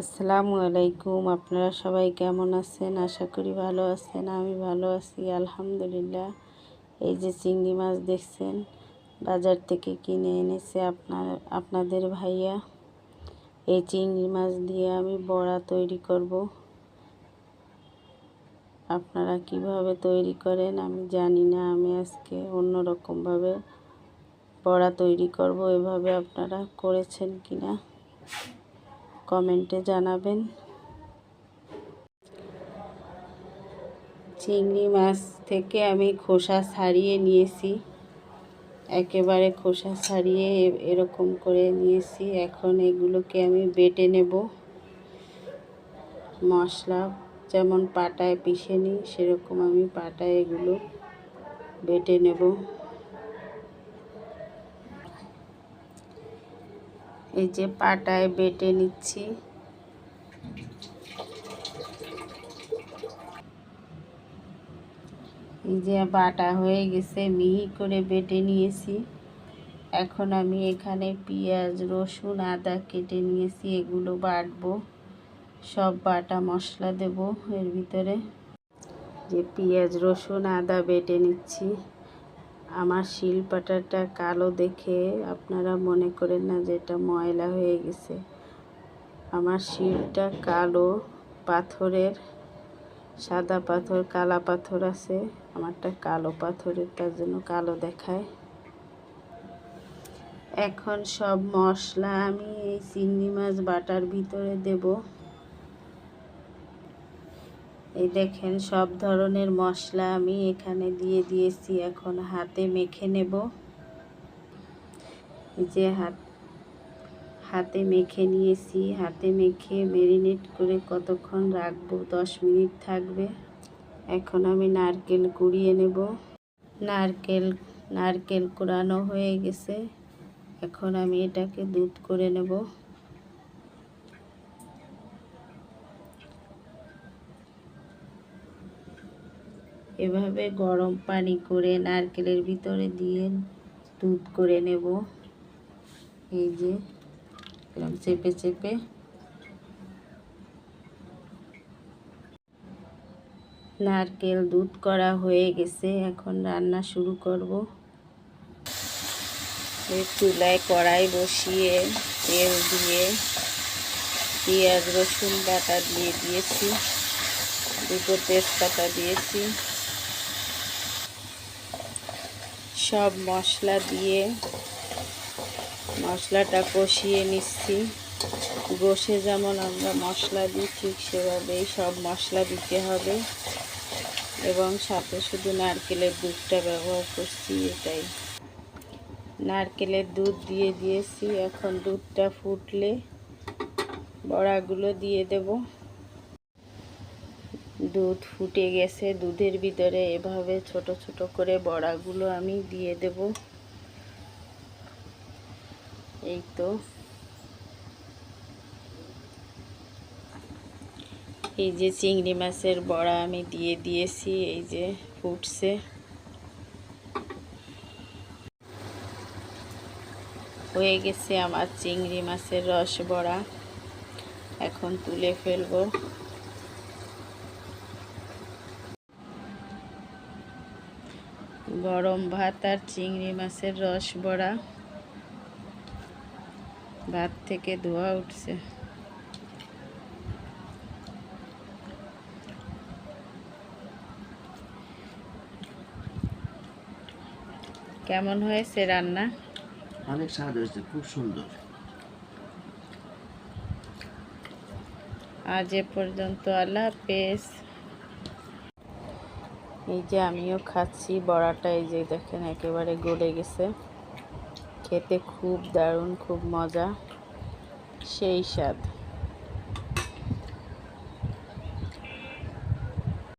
আসসালামু আলাইকুম। আপনারা সবাই কেমন আছেন? আশা করি ভালো আছেন, আমি ভালো আছি, আলহামদুলিল্লাহ। এই যে চিংড়ি মাছ দেখছেন, বাজার থেকে কিনে এনেছে আপনার, আপনাদের ভাইয়া। এই চিংড়ি মাছ দিয়ে আমি বড়া তৈরি করব। আপনারা কীভাবে তৈরি করেন আমি জানি না, আমি আজকে অন্য রকমভাবে বড়া তৈরি করব। এভাবে আপনারা করেছেন কিনা? কমেন্টে জানাবেন। চিংড়ি মাছ থেকে আমি খোসা ছাড়িয়ে নিয়েছি। একেবারে খোসা ছাড়িয়ে এরকম করে নিয়েছি। এখন এগুলোকে আমি বেটে নেব। মশলা যেমন পাটায় পিষে নিই, সেরকম আমি পাটায় এগুলো বেটে নেব। এই যে পাটায় বেটে নিচ্ছি। এই যে বাটা হয়ে গেছে, মিহি করে বেটে নিয়েছি। এখন আমি এখানে পেঁয়াজ, রসুন, আদা কেটে নিয়েছি, এগুলো বাটবো। সব বাটা মশলা দেব এর ভিতরে। যে পেঁয়াজ, রসুন, আদা বেটে নিচ্ছি। আমার শিলপাটাটা কালো দেখে আপনারা মনে করেন না যে এটা ময়লা হয়ে গেছে। আমার শিলটা কালো, পাথরের, সাদা পাথর, কালা পাথর আছে। আমারটা কালো পাথরের, তার জন্য কালো দেখায়। এখন সব মশলা আমি এই চিংড়ি মাছ বাটার ভিতরে দেব। এই দেখেন, সব ধরনের মশলা আমি এখানে দিয়ে দিয়েছি। এখন হাতে মেখে নেব। যে হাত, হাতে মেখে নিয়েছি। হাতে মেখে মেরিনেট করে কতক্ষণ রাখব? দশ মিনিট থাকবে। এখন আমি নারকেল কুড়িয়ে নেব। নারকেল নারকেল কুড়ানো হয়ে গেছে। এখন আমি এটাকে দুধ করে নেব। এভাবে গরম পানি করে নারকেলের ভিতরে দিয়ে দুধ করে নেব। এই যে এরকম চেপে চেপে। নারকেল দুধ করা হয়ে গেছে, এখন রান্না শুরু করব। চুলায় কড়াই বসিয়ে তেল দিয়ে পেঁয়াজ রসুন বাটা দিয়ে দিয়েছি, দুটো তেজপাতা দিয়েছি। সব মশলা দিয়ে মশলাটা কষিয়ে নিচ্ছি। গোষে যেমন আমরা মশলা দিই, ঠিক সেভাবেই সব মশলা দিতে হবে। এবং সাথে শুধু নারকেলের দুধটা ব্যবহার করছি, এটাই। নারকেলের দুধ দিয়ে দিয়েছি, এখন দুধটা ফুটলে বড়াগুলো দিয়ে দেব। দুধ ফুটে গেছে, দুধের ভিতরে এভাবে ছোট ছোট করে বড়াগুলো আমি দিয়ে দেব। এই তো। এই যে চিংড়ি মাছের বড়া আমি দিয়ে দিয়েছি, এই যে ফুটছে। হয়ে গেছে আমার চিংড়ি মাছের রস বড়া। এখন তুলে ফেলব। গরম ভাত আর চিংড়ি মাছের রস বড়া। ভাত থেকে ধোয়া উঠছে। কেমন হয়েছে রান্না? অনেক স্বাদ হয়েছে খুব সুন্দর। আজ এ পর্যন্ত আল্লাহ হাফেজ। এই যে আমিও খাচ্ছি, বড়াটা এই যে দেখেন একেবারে গলে গেছে। খেতে খুব দারুণ, খুব মজা। সেই স্বাদ।